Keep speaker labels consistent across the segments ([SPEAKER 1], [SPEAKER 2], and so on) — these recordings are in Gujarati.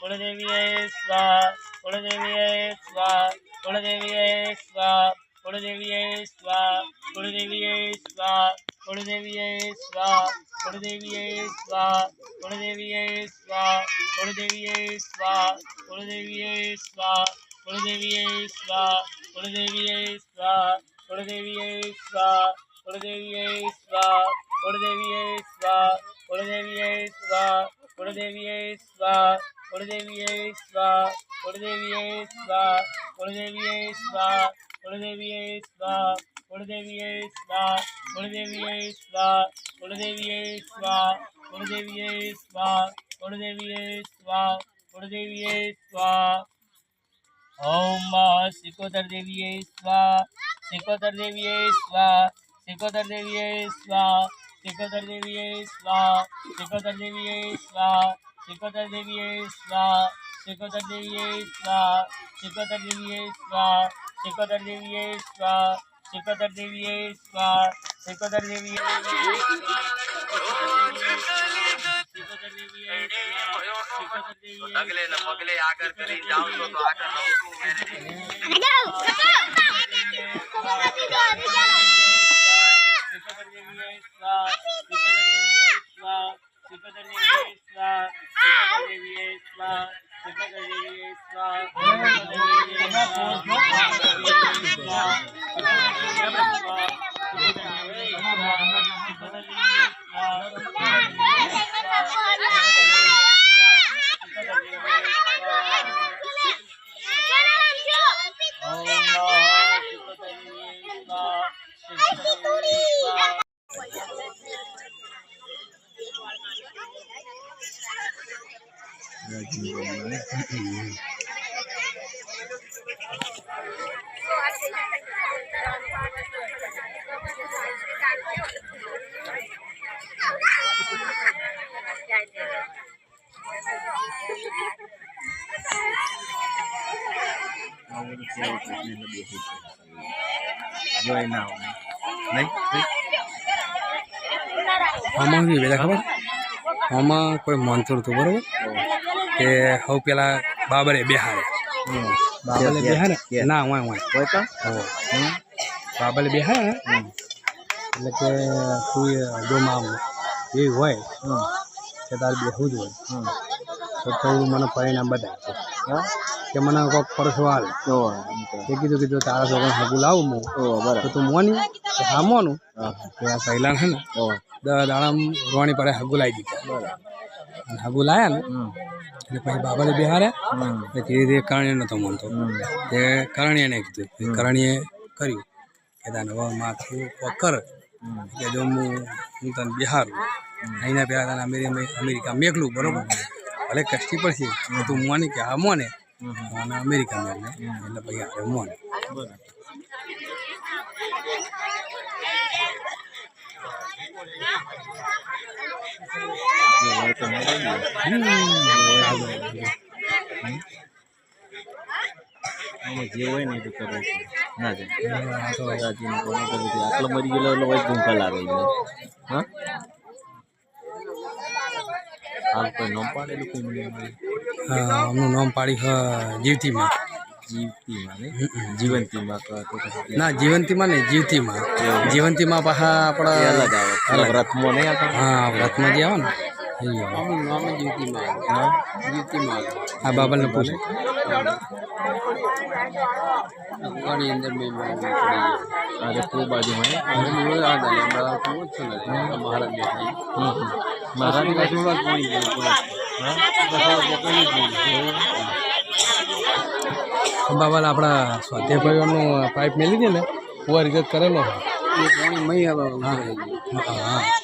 [SPEAKER 1] कुलदेवीये स्वाहा कुलदेवीये स्वाहा कुलदेवीये स्वाहा कुलदेवीये स्वाहा कुलदेवीये स्वाहा कुलदेवीये स्वाहा कुलदेवीये स्वाहा कुलदेवीये स्वाहा कुलदेवीये स्वाहा कुलदेवीये स्वाहा कुलदेवीये स्वाहा कुलदेवीये स्वाहा कुलदेवीये स्वाहा कुलदेवीये स्वाहा कुलदेवीये स्वाहा कुलदेवीये स्वाहा कुलदेवीये स्वाहा குலதேவியே ஸ்வா குலதேவியே ஸ்வா குலதேவியே ஸ்வா குலதேவியே ஸ்வா குலதேவியே ஸ்வா குலதேவியே ஸ்வா குலதேவியே ஸ்வா குலதேவியே ஸ்வா குலதேவியே ஸ்வா குலதேவியே ஸ்வா ஓம் சிக்கோதர் தேவியே ஸ்வா சிக்கோதர் தேவியே ஸ்வா சிக்கோதர் தேவியே ஸ்வா सिकोदर देवी स्वा सिकोदर देवी स्वा श्रीकतदेव्ये स्वाहा श्रीकतदेव्ये स्वाहा श्रीकतदेव्ये स्वाहा श्रीकतदेव्ये
[SPEAKER 2] स्वाहा श्रीकतदेव्ये स्वाहा श्रीकतदेव्ये अगले न अगले आकर कहीं जाओ तो तो आकर रहो तू मेरे
[SPEAKER 3] rồi nào đấy, ખબર? આમાં કોઈ મંથુર હતું બરાબર? કે સૌ પેલા બાબરે
[SPEAKER 2] બેહાડે
[SPEAKER 3] બાબલે
[SPEAKER 2] કે-
[SPEAKER 3] બેહારે
[SPEAKER 2] કે-
[SPEAKER 3] ના વાય વાય
[SPEAKER 2] હોય તો
[SPEAKER 3] હો. બાબલે બેહારે ને. એટલે કે તું જો મામ એ હોય. કે તારે બેહવું જ હોય. તો થોડું મને પરિણામ બતાવે
[SPEAKER 2] હા?
[SPEAKER 3] કે મને કોઈક પરસો હાલ
[SPEAKER 2] ઓહો, એમ તો.
[SPEAKER 3] એ કીધું કીધું તારા છોકરા હગું લાવું હું. તો તું મોની કે હા મોનું
[SPEAKER 2] હા.
[SPEAKER 3] કે આ સહેલા છે ને દાડા રોણી પર હગું લાવી દીધા હગું લાયા ને. એટલે પછી બાબાને બિહારે
[SPEAKER 2] પછી
[SPEAKER 3] એ ધીરે ધીરે કરણીએ નતો માનતો. તે કરણીએ કીધું. કરણીએ કર્યું કે તાને હવે માથું કર. કે જો હું હું તને બિહારું. અહીંના પહેલાં તને અમેરિકા અમેરિકા મેકલું બરોબર? ભલે કષ્ટી પડશે તો તું મોને કે હા મોને.
[SPEAKER 2] હમ.
[SPEAKER 3] અમેરિકા મેકલે એટલે પછી આપણે મોને.
[SPEAKER 2] આટલો મરી ગયેલો એટલો પછી ગુંખા લાગે હા હાલ કોઈ નોમ પાડેલું કોઈ હા
[SPEAKER 3] અમનું નોમ પાડી જીવતીમાં જીવતીમાં
[SPEAKER 2] જીવંતીમાં ના જીવંતીમાં
[SPEAKER 4] ને જીવતીમાં જીવંતીમાં પાછા આપણા
[SPEAKER 2] અલગ આવે. રથમાં નહીં
[SPEAKER 4] હા રથમાં જે આવે ને આ બાબલને પૂછે.
[SPEAKER 2] આજે ખૂબ બાજુમાં નહીં. મહારાજ
[SPEAKER 4] બાબલ આપણા સ્વાધ્યાય પરિવારનું પાઇપ મેલી દે ને ઓવર રીગત કરેલો. હા હા.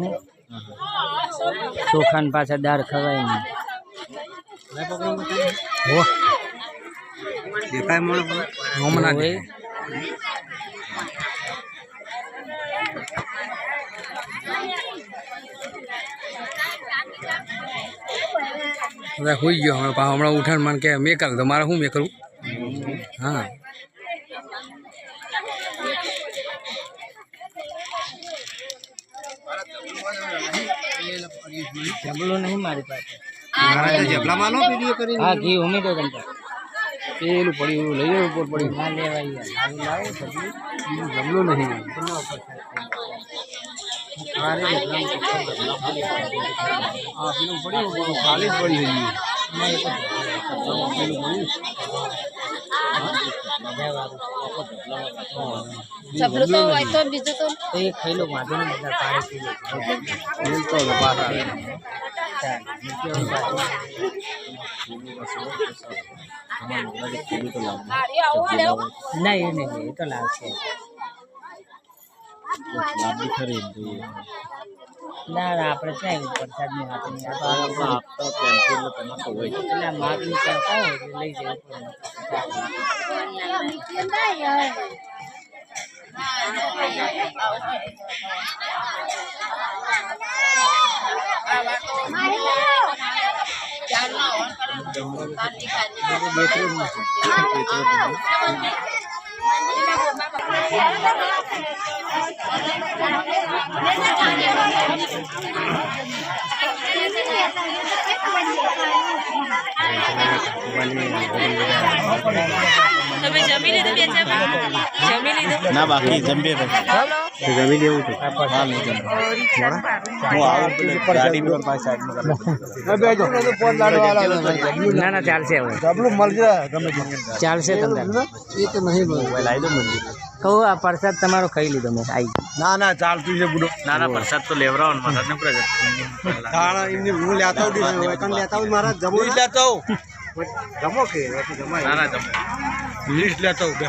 [SPEAKER 2] ને?
[SPEAKER 5] ચોખાન પાછા દાળ ખવાય નહીં.
[SPEAKER 4] હવે હોઈ ગયો પાછો. હમણાં ઉઠાણ માન કે મેં કરું તો મારે શું મેં કરું? હા.
[SPEAKER 5] જબલું નહીં મારી પાસે
[SPEAKER 4] જબલામાં નો પીડીઓ કરી
[SPEAKER 5] હા ઘી ઉમેરો તમતા
[SPEAKER 4] પેલું પડ્યું લઈ જાવ ઉપર પડ્યું
[SPEAKER 5] ના લેવાય યાર. આવું લાવો જબલું.
[SPEAKER 4] જમલો નહીં હા પેલું પડ્યું ખાલી જ પડી હતી પેલું પડ્યું
[SPEAKER 6] જબલું તો હોય તો બીજું તો
[SPEAKER 5] તો એ ખાઈ લો વાંધો નહીં બધા પાણી પી લે
[SPEAKER 4] મિલતો હતો પાછા
[SPEAKER 5] ચાલ, મૂકી આવો પાછું.
[SPEAKER 2] અમારા મહારાજે કીધું તો લાવવું.
[SPEAKER 6] હારી આવો લેવો
[SPEAKER 5] ના એ નહીં એ તો લાવશે
[SPEAKER 2] લાંબી ખરી એમ જોઈએ.
[SPEAKER 5] ના ના આપણે ક્યાં એવું વરસાદની વાત નહીં આ તો આ લોકો
[SPEAKER 2] આપતા પ્રેમથી એટલે તમે તો હોય જ.
[SPEAKER 5] એટલે માગણી કરતા હોય એટલે લઈ જવું પડે mình kiếm đây rồi Mày đâu?
[SPEAKER 6] Jangan તમે જમી લીધું બે જમી લીધું?
[SPEAKER 2] ના બાકી જમીએ ભાઈ જમી લેવું તો હા જમવું આવું પર પાસે
[SPEAKER 5] ના ના ચાલશે હવે.
[SPEAKER 4] જબલું મળશે ગમે
[SPEAKER 5] ચાલશે તમને.
[SPEAKER 4] એ તો નહીં
[SPEAKER 2] લાવી દો મંદિર.
[SPEAKER 5] કહું આ પ્રસાદ તમારો ખાઈ લીધો મેં. આવી
[SPEAKER 4] ના ના ચાલતું છે બુડો
[SPEAKER 2] ના ના પ્રસાદ તો લેવરાવાનો મહારાજ ને પ્રસાદ
[SPEAKER 4] હું લેતા આવું વેકન લેતા આવું મારા જમો લેતા આવું. જમો કે જમાય
[SPEAKER 2] ના ના જમો
[SPEAKER 4] લિસ્ટ લેતા આવું બે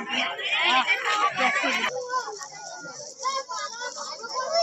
[SPEAKER 6] 啊别跑别跑别